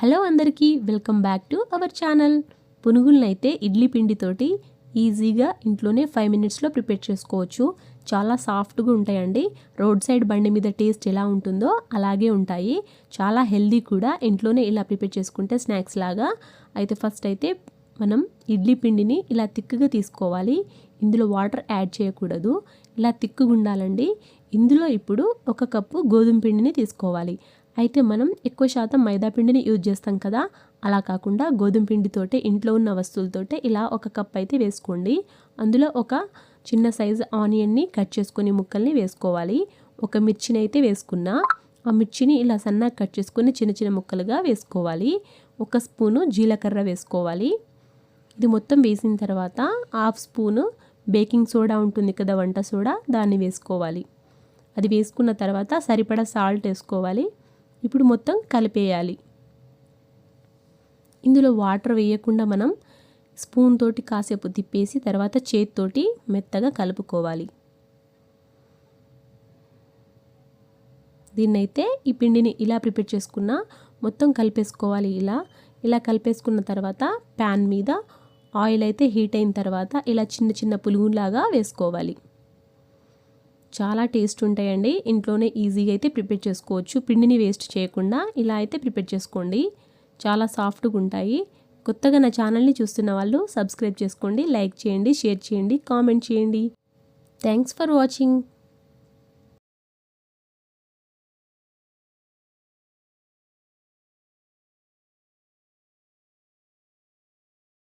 Hello అందరికీ welcome back to our channel. పునుగులనైతే idli పిండితోటి ఈజీగా ఇంట్లోనే ఫైవ్ మినిట్స్లో ప్రిపేర్ చేసుకోవచ్చు. చాలా సాఫ్ట్గా ఉంటాయండి. రోడ్ సైడ్ బండి మీద టేస్ట్ ఎలా ఉంటుందో అలాగే ఉంటాయి. చాలా హెల్దీ కూడా ఇంట్లోనే ఇలా ప్రిపేర్ చేసుకుంటే స్నాక్స్ లాగా. అయితే ఫస్ట్ అయితే మనం ఇడ్లీ పిండిని ఇలా తిక్కుగా తీసుకోవాలి. ఇందులో వాటర్ యాడ్ చేయకూడదు. ఇలా తిక్కుగా ఉండాలండి. ఇందులో ఇప్పుడు ఒక కప్పు గోధుమ పిండిని తీసుకోవాలి. అయితే మనం ఎక్కువ శాతం మైదా పిండిని యూజ్ చేస్తాం కదా. అలా కాకుండా గోధుమ పిండితోటే ఇంట్లో ఉన్న వస్తువులతోటే ఇలా ఒక కప్ అయితే వేసుకోండి. అందులో ఒక చిన్న సైజు ఆనియన్ని కట్ చేసుకుని ముక్కల్ని వేసుకోవాలి. ఒక మిర్చిని అయితే వేసుకున్నా ఆ మిర్చిని ఇలా సన్నగా కట్ చేసుకుని చిన్న చిన్న ముక్కలుగా వేసుకోవాలి. ఒక స్పూను జీలకర్ర వేసుకోవాలి. ఇది మొత్తం వేసిన తర్వాత హాఫ్ స్పూను బేకింగ్ సోడా ఉంటుంది కదా వంట సోడా దాన్ని వేసుకోవాలి. అది వేసుకున్న తర్వాత సరిపడా సాల్ట్ వేసుకోవాలి. ఇప్పుడు మొత్తం కలిపేయాలి. ఇందులో వాటర్ వేయకుండా మనం స్పూన్ తోటి కాసేపు తిప్పేసి తర్వాత చేతితోటి మెత్తగా కలుపుకోవాలి. దీన్నైతే ఈ పిండిని ఇలా ప్రిపేర్ చేసుకున్న మొత్తం కలిపేసుకోవాలి ఇలా. ఇలా కలిపేసుకున్న తర్వాత ప్యాన్ మీద ఆయిల్ అయితే హీట్ అయిన తర్వాత ఇలా చిన్న చిన్న పులుగులాగా వేసుకోవాలి. చాలా టేస్ట్ ఉంటాయండి. ఇంట్లోనే ఈజీగా అయితే ప్రిపేర్ చేసుకోవచ్చు. పిండిని వేస్ట్ చేయకుండా ఇలా అయితే ప్రిపేర్ చేసుకోండి. చాలా సాఫ్ట్గా ఉంటాయి. కొత్తగా నా ఛానల్ని చూస్తున్న వాళ్ళు సబ్స్క్రైబ్ చేసుకోండి లైక్ చేయండి షేర్ చేయండి కామెంట్ చేయండి. Thanks for watching.